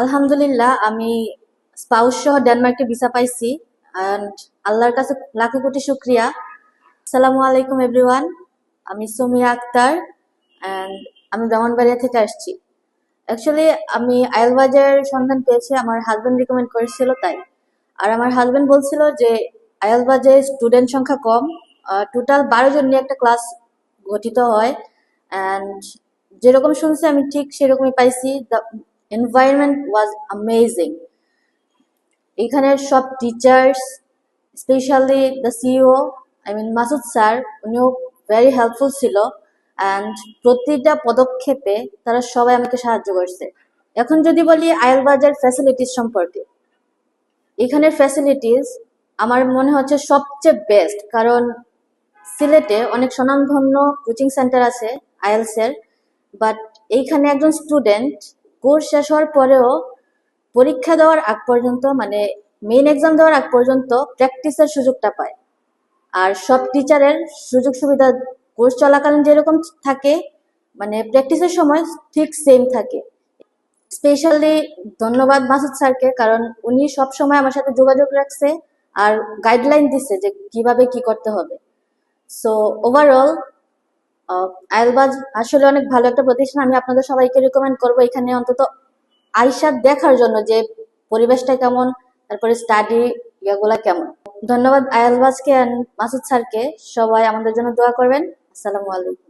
আলহামদুলিল্লাহ, আমি স্পাউস সহ ডেনমার্কে ভিসা পাইছি অ্যান্ড আল্লাহর কাছে লাখো কোটি শুক্রিয়া। আসসালামু আলাইকুম এভরিওয়ান আমি সোমিয়া আক্তার অ্যান্ড আমি ব্রাহ্মণবাড়িয়া থেকে আসছি। অ্যাকচুয়ালি আমি আয়ালবাজার সন্ধান পেয়েছি, আমার হাজব্যান্ড রিকমেন্ড করেছিল তাই। আর আমার হাজব্যান্ড বলছিল যে আয়ালবাজারে স্টুডেন্ট সংখ্যা কম টোটাল বারো জন নিয়ে একটা ক্লাস গঠিত হয় অ্যান্ড যেরকম শুনছি আমি ঠিক সেরকমই পাইছি। এনভায়রনমেন্ট ওয়াজ অ্যামেজিং এখানের সব teachers specially the CEO I mean Masud sir উনিও ভেরি হেল্পফুল ছিল অ্যান্ড প্রতিটা পদক্ষেপে তারা সবাই আমাকে সাহায্য করছে। এখন যদি বলি আয়ালবাজার ফ্যাসিলিটিস সম্পর্কে, এখানের ফ্যাসিলিটিস আমার মনে হচ্ছে সবচেয়ে বেস্ট কারণ সিলেটে অনেক স্বনামধন্য কোচিং সেন্টার আছে আইএলসের বাট এইখানে একজন স্টুডেন্ট কোর্স শেষ হওয়ার পরেও পরীক্ষা দেওয়ার আগ পর্যন্ত মানে মেইন এক্সাম দেওয়ার আগ পর্যন্ত প্র্যাকটিসের সুযোগটা পায়। আর সব টিচারের সুযোগ সুবিধা কোর্স চলাকালীন যেরকম থাকে মানে প্র্যাকটিসের সময় ঠিক সেম থাকে। স্পেশালি ধন্যবাদ মাসুদ স্যারকে, কারণ উনি সব সময় আমার সাথে যোগাযোগ রাখছে আর গাইডলাইন দিচ্ছে যে কীভাবে কি করতে হবে। সো ওভারঅল আইলবাজ আসলে অনেক ভালো একটা প্রতিষ্ঠান। আমি আপনাদের সবাইকে রেকমেন্ড করব এখানে অন্তত আইসা দেখার জন্য যে পরিবেশটা কেমন, তারপরে স্টাডি ইয়াগুলা কেমন। ধন্যবাদ আয়ালবাজকে মাসুদ স্যারকে। সবাই আমাদের জন্য দোয়া করবেন। আসসালামু আলাইকুম।